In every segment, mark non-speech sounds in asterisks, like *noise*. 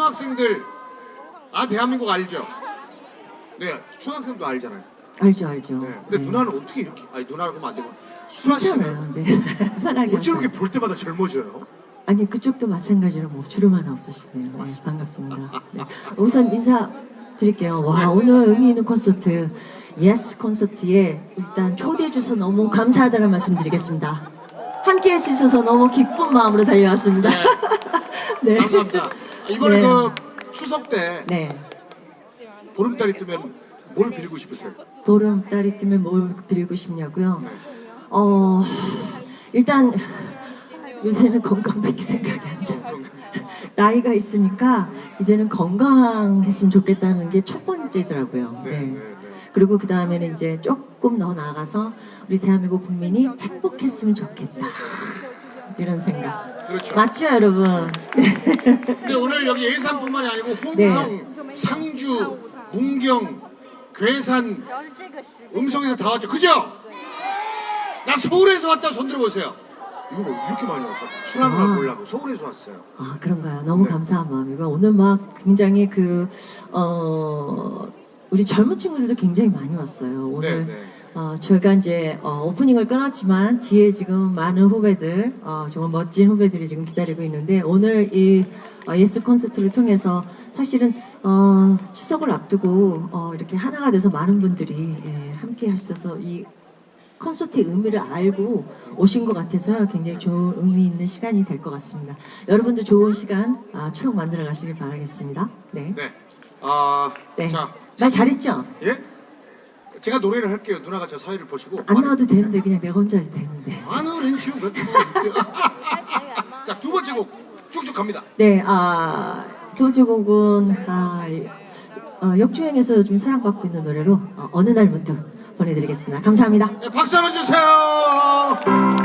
초등학생들 아 대한민국 알죠? 네, 초등학생도 알잖아요. 알죠, 알죠. 네, 근데 누나는 어떻게 이렇게 아니 누나라고 하면 안 되고 수라 씨는 괜찮아요. 네. *laughs* 이렇게 하세요. 볼 때마다 젊어져요? 아니 그쪽도 마찬가지로 뭐 주름 하나 없으시네요. 네, 반갑습니다. 네. 우선 인사 드릴게요. 와 오늘 의미 있는 콘서트 예스 콘서트에 일단 초대해 주셔서 너무 감사하다는 말씀드리겠습니다. 함께 할 수 있어서 너무 기쁜 마음으로 달려왔습니다. 네. *laughs* 감사합니다. 이번에 네. 그 추석 때 네. 보름달이 뜨면 뭘 빌고 싶으세요? 보름달이 뜨면 뭘 드리고 싶냐고요? 네. 어 일단 요새는 건강밖에 생각이 안 나. 나이가 있으니까 이제는 건강했으면 좋겠다는 게 첫 번째더라고요. 네, 네. 네, 네. 그리고 그 다음에는 이제 조금 더 나아가서 우리 대한민국 국민이 행복했으면 좋겠다. 이런 생각. 그렇죠. 맞죠, 여러분? 근데 오늘 여기 예산뿐만이 아니고 홍성, 네. 상주, 문경, 괴산, 음성에서 다 왔죠. 그죠? 나 서울에서 왔다 손 들어보세요. 이거 뭐 이렇게 많이 왔어? 술한 아. 번 보려고 서울에서 왔어요. 아, 그런가요? 너무 네. 감사한 마음이고 오늘 막 굉장히 그, 어, 우리 젊은 친구들도 굉장히 많이 왔어요. 오늘 네, 네. 어, 저희가 이제 어, 오프닝을 끊었지만 뒤에 지금 많은 후배들, 어, 정말 멋진 후배들이 지금 기다리고 있는데 오늘 이 어, 예스 콘서트를 통해서 사실은 어, 추석을 앞두고 어, 이렇게 하나가 돼서 많은 분들이 예, 함께 하셔서 이 콘서트의 의미를 알고 오신 것 같아서 굉장히 좋은 의미 있는 시간이 될 것 같습니다. 여러분도 좋은 시간 아, 추억 만들어 가시길 바라겠습니다. 네. 네. 아, 네. 자, 말 잘했죠? 예? 제가 노래를 할게요. 누나가 제 사회를 보시고. 안 나와도 되는데 그냥 내가 혼자 해도 되는데. 마늘 렌치오 *laughs* 자, 두 번째 곡 쭉쭉 갑니다. 네, 아, 두 번째 곡은 아, 어, 역주행에서 좀 사랑받고 있는 노래로 어, 어느 날 문득 보내드리겠습니다. 감사합니다. 네, 박수 한번 주세요.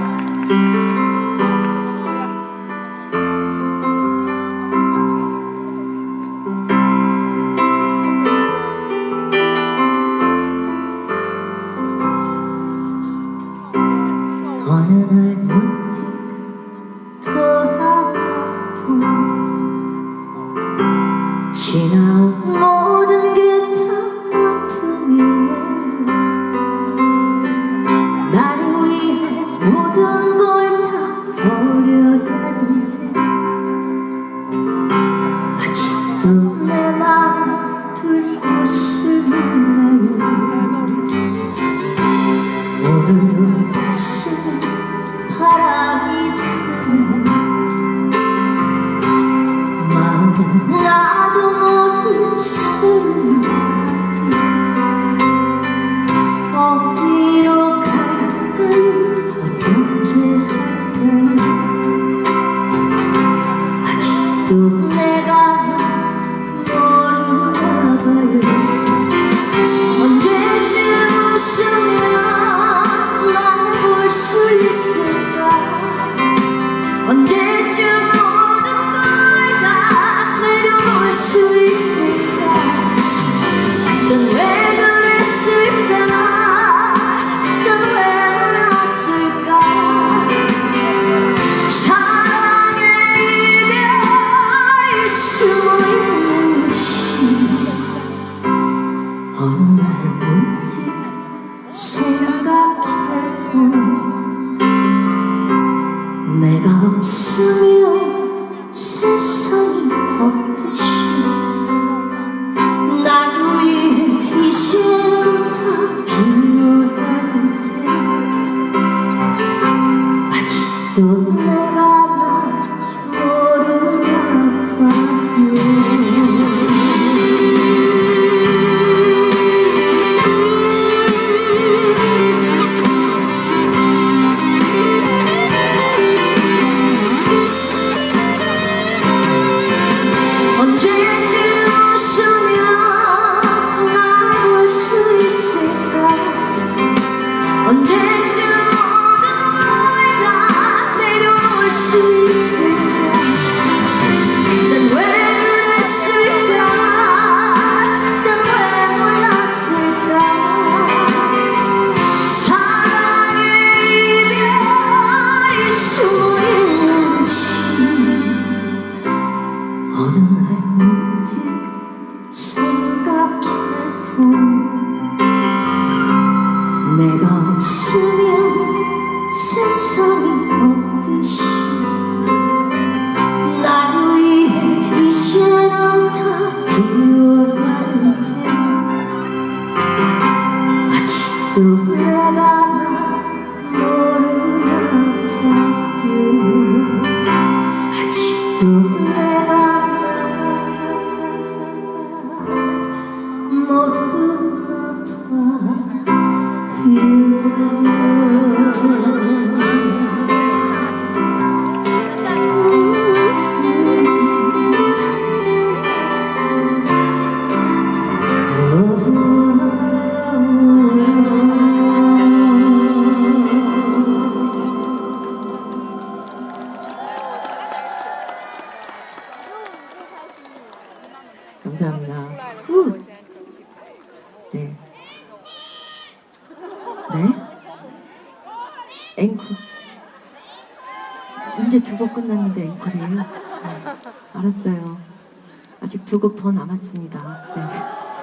두 곡 더 남았습니다. 네.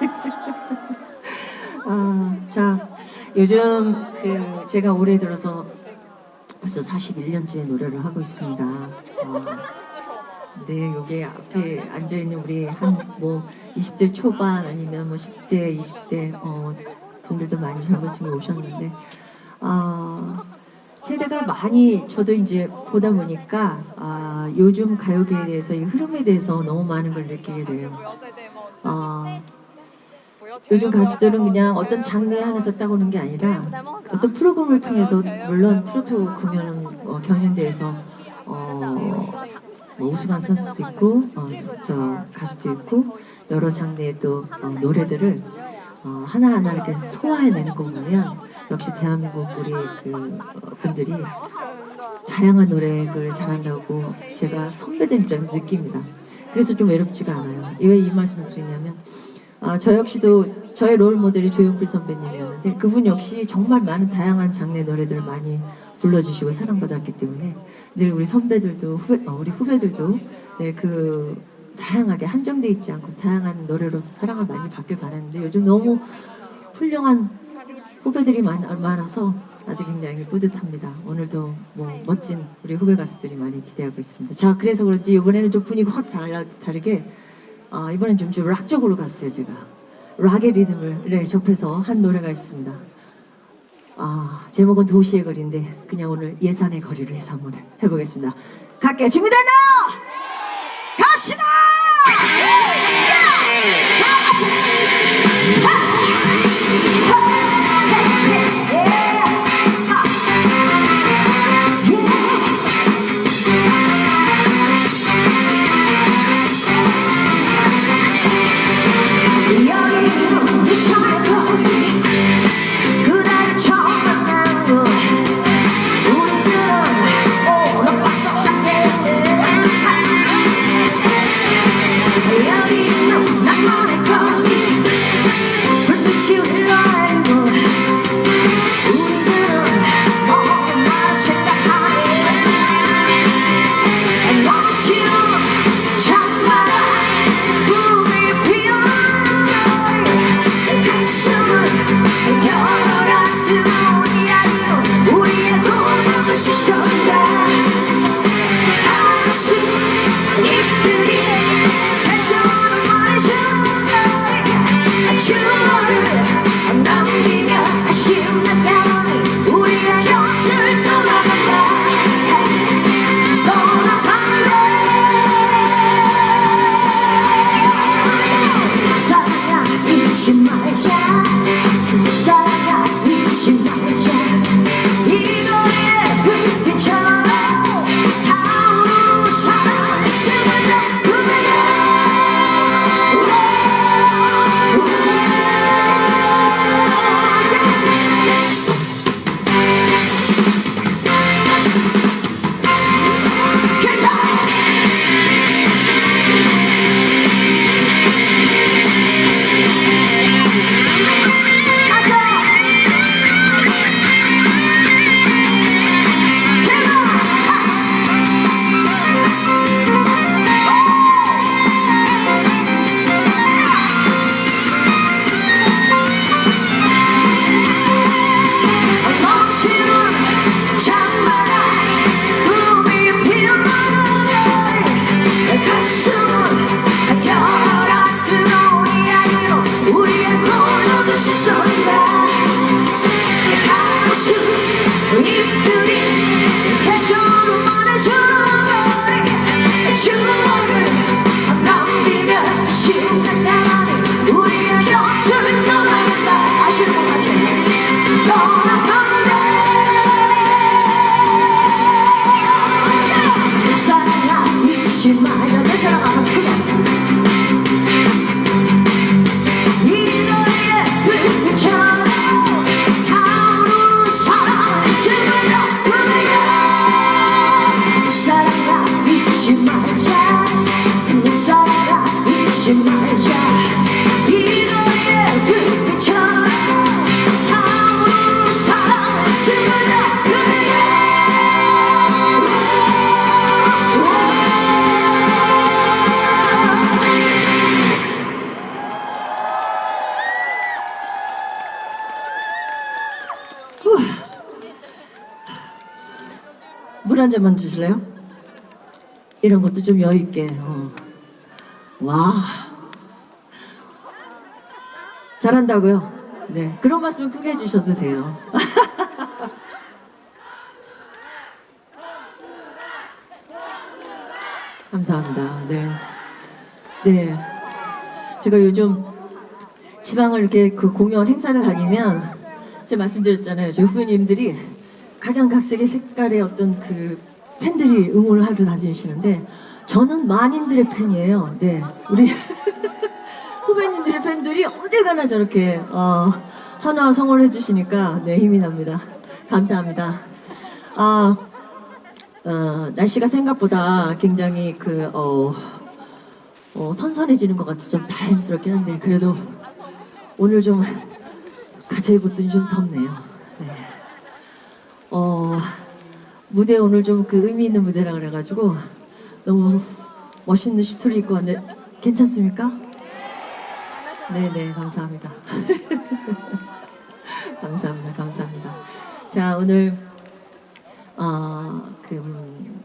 *laughs* 아, 자, 요즘 그 제가 올해 들어서 벌써 41년째 노래를 하고 있습니다. 아, 네, 여기 앞에 앉아 있는 우리 한 뭐 20대 초반 아니면 뭐 10대, 20대 어, 분들도 많이 젊은 친구 오셨는데 아. 세대가 많이 저도 이제 보다 보니까 아, 요즘 가요계에 대해서 이 흐름에 대해서 너무 많은 걸 느끼게 돼요. 아, 요즘 가수들은 그냥 어떤 장르 안에서 딱 오는 게 아니라 어떤 프로그램을 통해서 물론 트로트 공연 어, 경연대회에서 어, 뭐 우승한 선수도 있고 어, 저 가수도 있고 여러 장르의 또 어, 노래들을 어, 하나하나 이렇게 소화해내는 거 보면 역시 대한민국 우리 그 어, 분들이 다양한 노래를 잘한다고 제가 선배들 입장에서 느낍니다. 그래서 좀 외롭지가 않아요. 왜 이 말씀을 드리냐면 아, 저 역시도 저의 롤 모델이 조용필 선배님이었는데 그분 역시 정말 많은 다양한 장르의 노래들을 많이 불러주시고 사랑받았기 때문에 늘 우리 선배들도 후배, 어, 우리 후배들도 늘그 다양하게 한정돼 있지 않고 다양한 노래로서 사랑을 많이 받길 바라는데 요즘 너무 훌륭한 후배들이 많, 많아서 아주 굉장히 뿌듯합니다. 오늘도 뭐 멋진 우리 후배 가수들이 많이 기대하고 있습니다. 자, 그래서 그런지 이번에는 좀 분위기 확 달라, 다르게 아, 이번엔 좀, 좀 락적으로 갔어요, 제가. 락의 리듬을 네, 접해서 한 노래가 있습니다. 아, 제목은 도시의 거리인데 그냥 오늘 예산의 거리로 해서 한번 해보겠습니다. 갈게요. 준비됐나요? 갑시다! 다 같이! 물한 잔만 주실래요? 이런 것도 좀 여유 있게. 어. 와. 잘한다고요? 네. 그런 말씀 크게 해주셔도 돼요. *laughs* 감사합니다. 네. 네. 제가 요즘 지방을 이렇게 그 공연 행사를 다니면 제가 말씀드렸잖아요. 저희 후배님들이 각양각색의 색깔의 어떤 그 팬들이 응원을 하러 다니시는데 저는 만인들의 팬이에요. 네. 우리 *laughs* 후배님들의 팬들이 어디 가나 저렇게 어, 하나 성원을 해주시니까 네 힘이 납니다. 감사합니다. 아 어, 날씨가 생각보다 굉장히 그 어, 어, 선선해지는 것 같아서 좀 다행스럽긴 한데 그래도 오늘 좀 가차에 붙더니 좀 덥네요. 네. 어, 무대 오늘 좀 그 의미 있는 무대라 그래가지고 너무 멋있는 슈트를 입고 왔는데 괜찮습니까? 네네 감사합니다. *laughs* 감사합니다. 감사합니다. 자 오늘 어, 그, 음,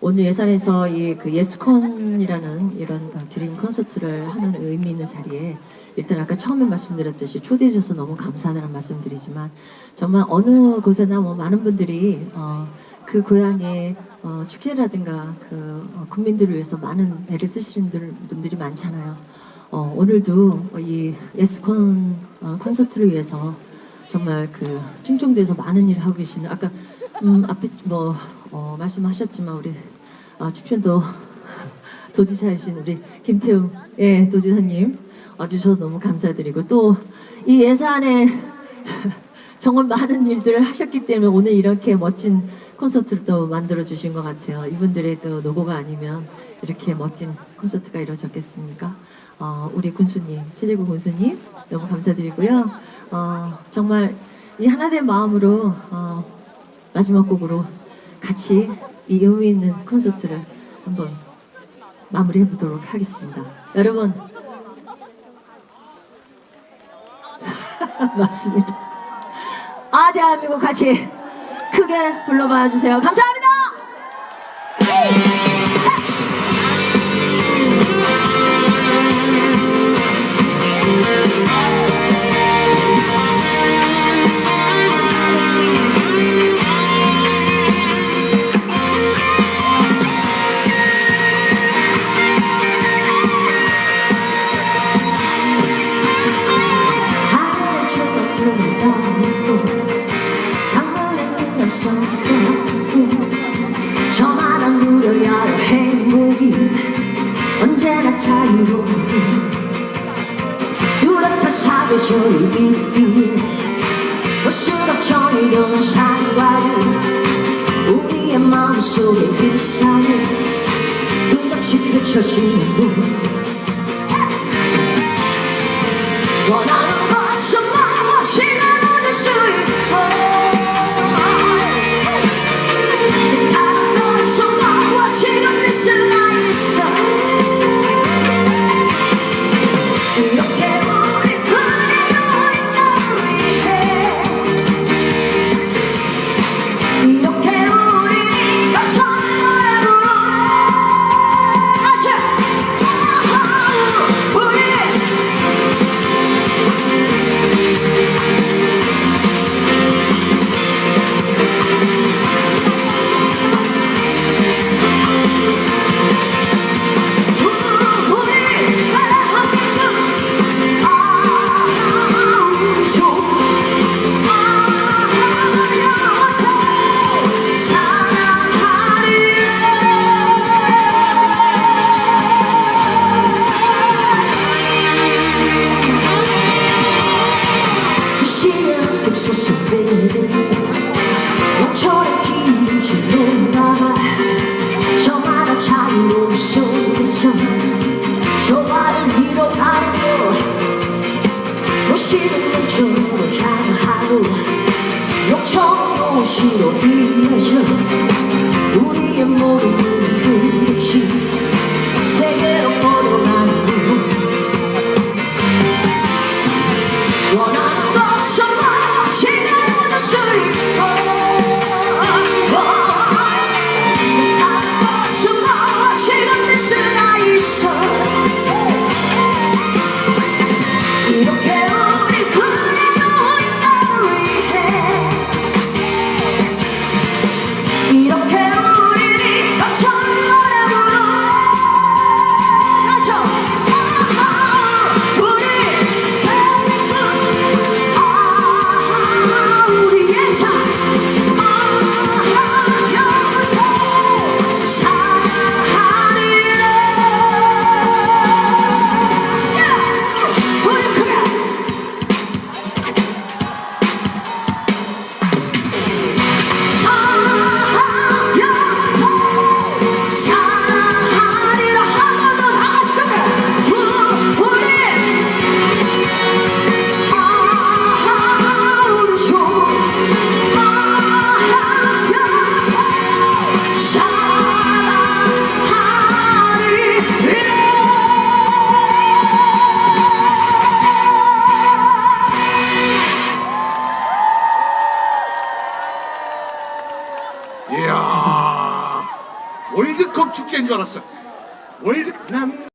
오늘 예산에서 이 그 예스콘이라는 이런 어, 드림 콘서트를 하는 의미 있는 자리에 일단 아까 처음에 말씀드렸듯이 초대해 주셔서 너무 감사하다는 말씀드리지만 정말 어느 곳에나 뭐 많은 분들이 어, 그 고향의 어, 축제라든가 그 어, 국민들을 위해서 많은 애를 쓰시는 분들- 분들이 많잖아요. 어, 오늘도 이 예스콘 어, 콘서트를 위해서 정말 그 충청도에서 많은 일을 하고 계시는 아까 음, 앞에 뭐 어, 말씀하셨지만 우리 어, 충청도 도지사이신 우리 김태웅 예 도지사님 와주셔서 너무 감사드리고 또 이 예산에 정말 많은 일들을 하셨기 때문에 오늘 이렇게 멋진 콘서트를 또 만들어 주신 것 같아요. 이분들의 또 노고가 아니면 이렇게 멋진 콘서트가 이루어졌겠습니까? 어, 우리 군수님, 최재구 군수님 너무 감사드리고요. 어, 정말 이 하나된 마음으로 어, 마지막 곡으로 같이 이 의미 있는 콘서트를 한번 마무리해 보도록 하겠습니다. 여러분 *laughs* 맞습니다. 아 대한민국 같이 크게 불러봐 주세요. 감사합니다. 할 행복이 언제나 자유로운 뚜렷한 사계 소리 볼수록 정의로운 산과를 우리의 마음속에 그 사이 끝없이 펼쳐지는 문